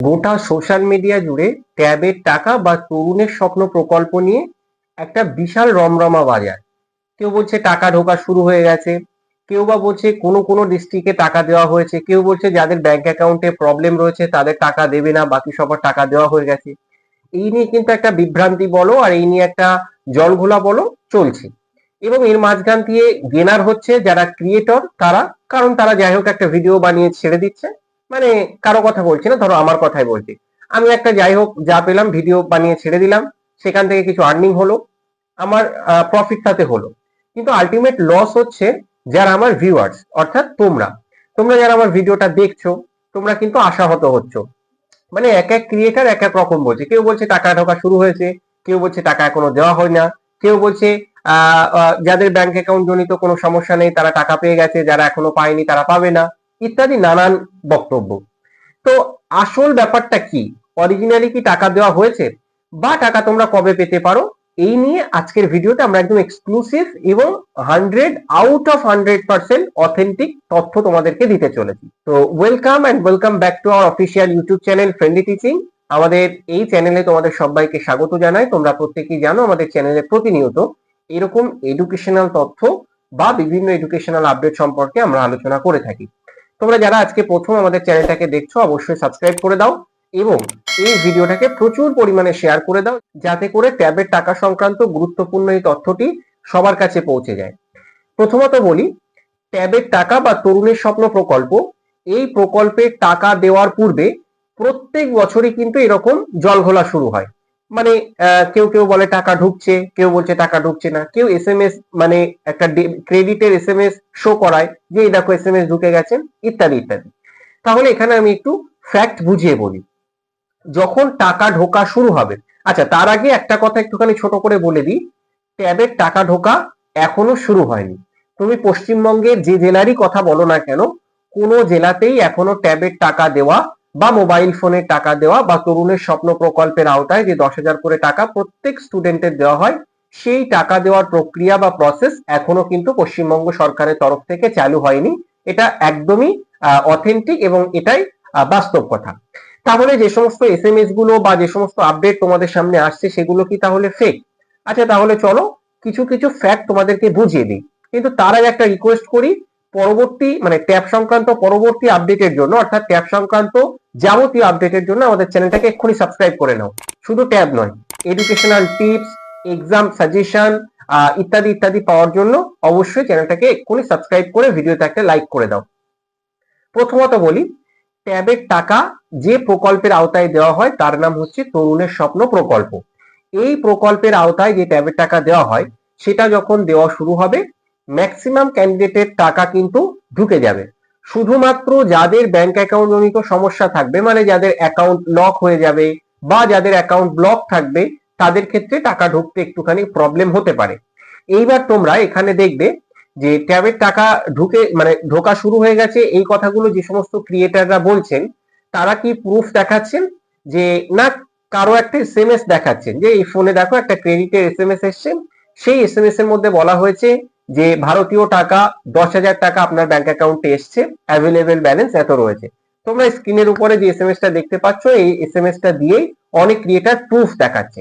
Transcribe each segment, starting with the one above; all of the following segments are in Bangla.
গোটা সোশ্যাল মিডিয়া জুড়ে ট্যাবের টাকা বা তরুণের স্বপ্ন প্রকল্প নিয়ে একটা বিশাল রমরমা বাজার। কেউ বলছে টাকা ঢোকা শুরু হয়ে গেছে, কেউ বা বলছে কোনো কোনো ডিস্ট্রিক্টে টাকা দেওয়া হয়েছে, কেউ বলছে যাদের ব্যাংক অ্যাকাউন্টে প্রবলেম রয়েছে তাদের টাকা দেবে না, বাকি সবার টাকা দেওয়া হয়ে গেছে। এই নিয়ে কিন্তু একটা বিভ্রান্তি বলো আর এই নিয়ে একটা জলঘোলা বলো চলছে। এবং এর মাঝখান দিয়ে গেনার হচ্ছে যারা ক্রিয়েটর তারা, কারণ তারা যাই হোক একটা ভিডিও বানিয়ে ছেড়ে দিচ্ছে। মানে কারও কথা বলছি না, ধরো আমার কথাই বলছি। আমি একটা যাই হোক, যা পেলাম ভিডিও বানিয়ে ছেড়ে দিলাম, সেখান থেকে কিছু আর্নিং হলো, আমার প্রফিট তাতে হলো। কিন্তু আলটিমেট লস হচ্ছে যারা আমার ভিউয়ার্স অর্থাৎ তোমরা। তোমরা যারা আমার ভিডিওটা দেখছ, তোমরা কিন্তু আশাহত হচ্ছ। মানে এক এক ক্রিয়েটার এক এক রকম বলছে। কেউ বলছে টাকা ঢোকা শুরু হয়েছে, কেউ বলছে টাকা এখনও দেওয়া হয় না, কেউ বলছে যাদের ব্যাংক অ্যাকাউন্ট জনিত কোনো সমস্যা নেই, তারা টাকা পেয়ে গেছে, যারা এখনও পায়নি, তারা পাবে না। ইত্যাদি নানান বক্তব্য। তো আসল ব্যাপারটা কি? অরিজিনালি কি টাকা দেওয়া হয়েছে? বা টাকা তোমরা কবে পেতে পারো? এই নিয়ে আজকের ভিডিওতে আমরা একদম এক্সক্লুসিভ এবং hundred out of hundred percent authentic তথ্য তোমাদেরকে দিতে চলেছি। তো welcome and welcome back to our official YouTube channel friendly teaching আমাদের এই চ্যানেলে তোমাদের সবাইকে স্বাগত জানাই। তোমরা প্রত্যেকেই জানো আমাদের চ্যানেলে প্রতিনিয়ত এরকম এডুকেশনাল তথ্য বা বিভিন্ন এডুকেশনাল আপডেট সম্পর্কে আমরা আলোচনা করে থাকি। তোমরা যারা আজকে প্রথম আমাদের চ্যানেলটাকে দেখছ, অবশ্যই সাবস্ক্রাইব করে দাও এবং এই ভিডিওটাকে প্রচুর পরিমাণে শেয়ার করে দাও, যাতে করে ট্যাবের টাকা সংক্রান্ত গুরুত্বপূর্ণ এই তথ্যটি সবার কাছে পৌঁছে যায়। প্রথমত বলি ট্যাবের টাকা বা তরুণের স্বপ্ন প্রকল্প, এই প্রকল্পের টাকা দেওয়ার পূর্বে প্রত্যেক বছরই কিন্তু এরকম জলঘোলা শুরু হয়। মানে কেউ কেউ বলে টাকা ঢুকছে, কেউ বলছে টাকা ঢুকছে না। কেউ এস এম এস মানে একটা ক্রেডিটের এস এম এস শো করায় যে, এই দেখো এস এম এস ঢুকে গেছে, ইত্যাদি ইত্যাদি। তাহলে এখানে আমি একটু ফ্যাক্ট বুঝিয়ে বলি। যখন টাকা ঢোকা শুরু হবে আচ্ছা তার আগে একটা কথা একটুখানি ছোট করে বলে দিই। ট্যাবের টাকা ঢোকা এখনও শুরু হয়নি। তুমি পশ্চিমবঙ্গের যে জেলারই কথা বলো না কেন, কোনো জেলাতেই এখনও ট্যাবের টাকা দেওয়া বা মোবাইল ফোনের টাকা দেওয়া বা তরুণের স্বপ্ন প্রকল্পের আওতায় যে দশ হাজার করে টাকা প্রত্যেক স্টুডেন্টের দেওয়া হয়, সেই টাকা দেওয়ার প্রক্রিয়া বা প্রসেস এখনও কিন্তু পশ্চিমবঙ্গ সরকারের তরফ থেকে চালু হয়নি। এটা একদমই অথেন্টিক এবং এটাই বাস্তব কথা। তাহলে যে সমস্ত এস এমগুলো বা যে সমস্ত আপডেট তোমাদের সামনে আসছে সেগুলো কি তাহলে ফেক আচ্ছা তাহলে চলো কিছু কিছু ফ্যাক্ট তোমাদেরকে বুঝিয়ে দিই। কিন্তু তার আগে একটা রিকোয়েস্ট করি, পরবর্তী মানে ট্যাব সংক্রান্ত পরবর্তী আপডেটের জন্য, অর্থাৎ ট্যাব সংক্রান্ত যাবতীয় আপডেটের জন্য আমাদের চ্যানেলটাকে এক্ষুনি সাবস্ক্রাইব করে নাও। শুধু ট্যাব নয় এডুকেশনাল টিপস এক্সাম সাজেশন ইত্যাদি ইত্যাদি পাওয়ার জন্য অবশ্যই চ্যানেলটাকে এক্ষুনি সাবস্ক্রাইব করে ভিডিওতে একটা লাইক করে দাও। প্রথমত বলি ট্যাবের টাকা যে প্রকল্পের আওতায় দেওয়া হয়, তার নাম হচ্ছে তরুণের স্বপ্ন প্রকল্প। এই প্রকল্পের আওতায় যে ট্যাবের টাকা দেওয়া হয়, সেটা যখন দেওয়া শুরু হবে ম্যাক্সিমাম ক্যান্ডিডেটের টাকা কিন্তু ঢুকে যাবে। শুধুমাত্র যাদের ব্যাংক অ্যাকাউন্ট জনিত সমস্যা থাকবে মানে যাদের অ্যাকাউন্ট লক হয়ে যাবে বা যাদের অ্যাকাউন্ট ব্লক থাকবে, তাদের ক্ষেত্রে টাকা ঢুকতে একটুখানি প্রবলেম হতে পারে। এইবার তোমরা এখানে দেখবে যে ট্যাবের টাকা ঢুকে মানে ঢোকা শুরু হয়ে গেছে। এই কথাগুলো যে সমস্ত ক্রিয়েটাররা বলছেন, তারা কি প্রুফ দেখাচ্ছেন? যে না, কারও একটা এস এম এস দেখাচ্ছেন। যে এই ফোনে দেখো একটা ক্রেডিটের এস এম এস এসছে। সেই এস এম এস এর মধ্যে বলা হয়েছে যে ভারতীয় টাকা, দশ হাজার টাকা আপনার ব্যাংক অ্যাকাউন্টে এসছে অ্যাভেলেবেল ব্যালেন্স এত রয়েছে। তোমরা স্ক্রিনের উপরে যে এস এম দেখতে পাচ্ছ, এই এস এম এসটা দিয়েই অনেক ক্রিয়েটার প্রুফ দেখাচ্ছে।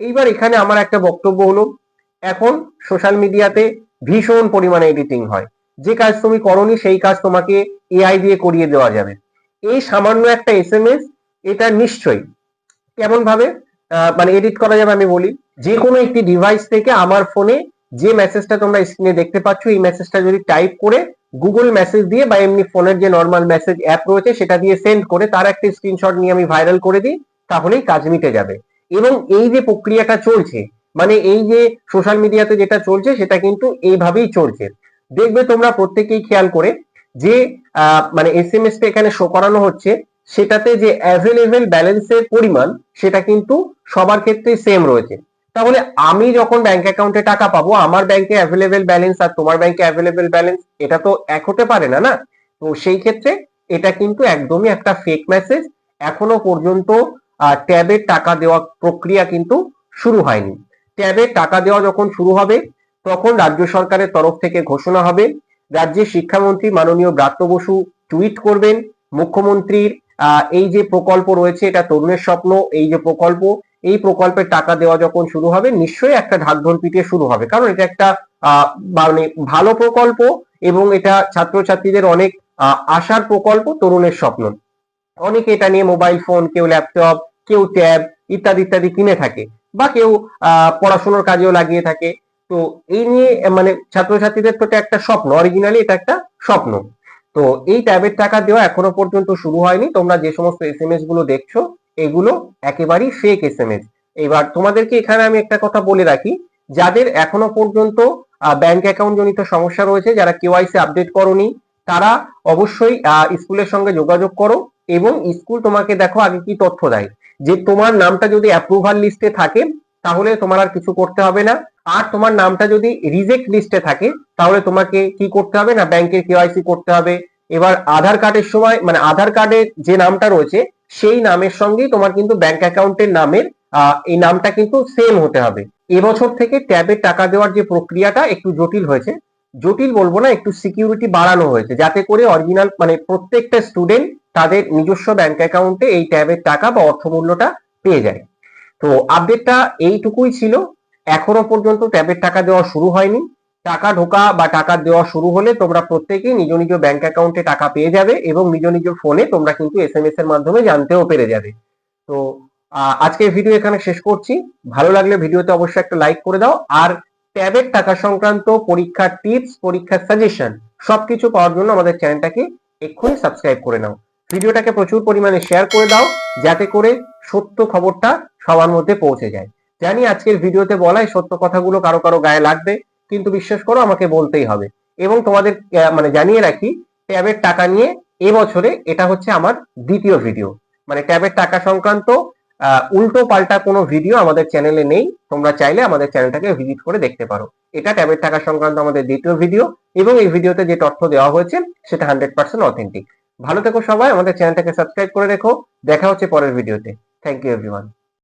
এইবার এখানে আমার একটা বক্তব্য হলো, এখন সোশ্যাল মিডিয়াতে ভীষণ পরিমাণে এডিটিং হয়। যে কাজ তুমি করনি, সেই কাজ তোমাকে এআই দিয়ে করিয়ে দেওয়া যাবে। এই সামান্য একটা এস এম এস এটা নিশ্চয়ই। কেমন ভাবে মানে এডিট করা যাবে আমি বলি। যে কোনো একটি ডিভাইস থেকে আমার ফোনে যে মেসেজটা তোমরা স্ক্রিনে দেখতে পাচ্ছ, এই মেসেজটা যদি টাইপ করে গুগল মেসেজ দিয়ে বা এমনি ফোনের যে নর্মাল মেসেজ অ্যাপ রয়েছে সেটা দিয়ে সেন্ড করে, তার একটা স্ক্রিনশট নিয়ে আমি ভাইরাল করে দিই, তাহলেই কাজ মিটে যাবে। এবং এই যে প্রক্রিয়াটা চলছে মানে এই যে সোশ্যাল মিডিয়াতে যেটা চলছে, সেটা কিন্তু এইভাবেই চলছে। দেখবে তোমরা প্রত্যেকেই খেয়াল করে যে মানে এস এম টা এখানে শো করানো হচ্ছে, সেটাতে যে অ্যাভেলেবেল ব্যালেন্সের পরিমাণ, সেটা কিন্তু সবার ক্ষেত্রেই সেম রয়েছে। তাহলে আমি যখন ব্যাংক অ্যাকাউন্টে টাকা পাবো, আমার ব্যাংকে অ্যাভেলেবেল ব্যালেন্স আর তোমার ব্যাংকে অ্যাভেলেবেল ব্যালেন্স এটা তো এক হতে পারে না না? তো সেই ক্ষেত্রে এটা কিন্তু একদমই একটা ফেক মেসেজ এখনও পর্যন্ত ট্যাবের টাকা দেওয়া প্রক্রিয়া কিন্তু শুরু হয়নি। ট্যাবের টাকা দেওয়া যখন শুরু হবে, তখন রাজ্য সরকারের তরফ থেকে ঘোষণা হবে। রাজ্যের শিক্ষামন্ত্রী মাননীয় ব্রাত্য বসু টুইট করবেন। মুখ্যমন্ত্রীর এই যে প্রকল্প রয়েছে, এটা তরুণের স্বপ্ন, এই যে প্রকল্প এই প্রকল্পের টাকা দেওয়া যখন শুরু হবে, নিশ্চয়ই একটা ঢাকঢোল পিটিয়ে শুরু হবে। কারণ এটা একটা মানে ভালো প্রকল্প এবং এটা ছাত্রছাত্রীদের অনেক আশার প্রকল্প, তরুণের স্বপ্ন। অনেকে এটা নিয়ে মোবাইল ফোন, কেউ ল্যাপটপ, কেউ ট্যাব ইত্যাদি ইত্যাদি কিনে থাকে বা কেউ পড়াশোনার কাজেও লাগিয়ে থাকে। তো এই নিয়ে মানে ছাত্রছাত্রীদের তো এটা একটা স্বপ্ন অরিজিনালি এটা একটা স্বপ্ন। তো এই ট্যাবের টাকা দেওয়া এখনও পর্যন্ত শুরু হয়নি। তোমরা যে সমস্ত এস এম এসগুলো দেখছ এগুলো একেবারেই ফেক এস এম এস এবার তোমাদেরকে এখানে আমি একটা কথা বলে রাখি, যাদের এখনও পর্যন্ত ব্যাংক অ্যাকাউন্ট জনিত সমস্যা রয়েছে, যারা কেওয়াইসি আপডেট করনি, তারা অবশ্যই স্কুলের সঙ্গে যোগাযোগ করো এবং স্কুল তোমাকে দেখো আগে কি তথ্য দেয়। যে তোমার নামটা যদি অ্যাপ্রুভাল লিস্টে থাকে, তাহলে তোমার আর কিছু করতে হবে না। আর তোমার নামটা যদি রিজেক্ট লিস্টে থাকে, তাহলে তোমাকে কি করতে হবে না ব্যাংকের কেওয়াইসি করতে হবে। এবার আধার কার্ডের সময় মানে আধার কার্ডের যে নামটা রয়েছে সেই নামের সঙ্গে তোমার কিন্তু ব্যাংক অ্যাকাউন্টের নামের এই নামটা কিন্তু সেম হতে হবে। এবছর থেকে ট্যাবের টাকা দেওয়ার যে প্রক্রিয়াটা একটু জটিল হয়েছে। জটিল বলব না, একটু সিকিউরিটি বাড়ানো হয়েছে। যাতে করে অরিজিনাল মানে প্রত্যেকটা স্টুডেন্ট তাদের নিজস্ব ব্যাংক অ্যাকাউন্টে এই ট্যাবের টাকা বা অর্থমূল্যটা পেয়ে যায়। তো আপডেটটা এইটুকুই ছিল। এখনও পর্যন্ত ট্যাবের টাকা দেওয়া শুরু হয়নি। টাকা ঢোকা বা টাকা দেওয়া শুরু হলে তোমরা প্রত্যেকেই নিজ নিজ ব্যাংক অ্যাকাউন্টে টাকা পেয়ে যাবে এবং নিজ নিজ ফোনে তোমরা কিন্তু এস এম এস এর মাধ্যমে জানতেও পেরে যাবে। তো আজকের ভিডিও এখানে শেষ করছি। ভালো লাগলে ভিডিওতে অবশ্যই একটা লাইক করে দাও। আর ট্যাবের টাকা সংক্রান্ত পরীক্ষার টিপস পরীক্ষার সাজেশন সবকিছু পাওয়ার জন্য আমাদের চ্যানেলটাকে এক্ষুনি সাবস্ক্রাইব করে নাও। ভিডিওটাকে প্রচুর পরিমাণে শেয়ার করে দাও, যাতে করে সত্য খবরটা সবার মধ্যে পৌঁছে যায়। জানি আজকের ভিডিওতে বলা এই সত্য কথাগুলো কারও কারও গায়ে লাগবে। কিন্তু বিশ্বাস করো, আমাকে বলতেই হবে। এবং তোমাদের মানে জানিয়ে রাখি, ট্যাবের টাকা নিয়ে এবছরে এটা হচ্ছে আমার দ্বিতীয় ভিডিও মানে ট্যাবের টাকা সংক্রান্ত উল্টো পাল্টা কোনো ভিডিও আমাদের চ্যানেলে নেই। তোমরা চাইলে আমাদের চ্যানেলটাকে ভিজিট করে দেখতে পারো। এটা ট্যাবের টাকা সংক্রান্ত আমাদের দ্বিতীয় ভিডিও এবং এই ভিডিওতে যে তথ্য দেওয়া হয়েছে, সেটা হান্ড্রেড পার্সেন্ট অথেন্টিক ভালো থেকো সবাই, আমাদের চ্যানেলটাকে সাবস্ক্রাইব করে রেখো। দেখা হচ্ছে পরের ভিডিওতে থ্যাংক ইউ এভরিওয়ান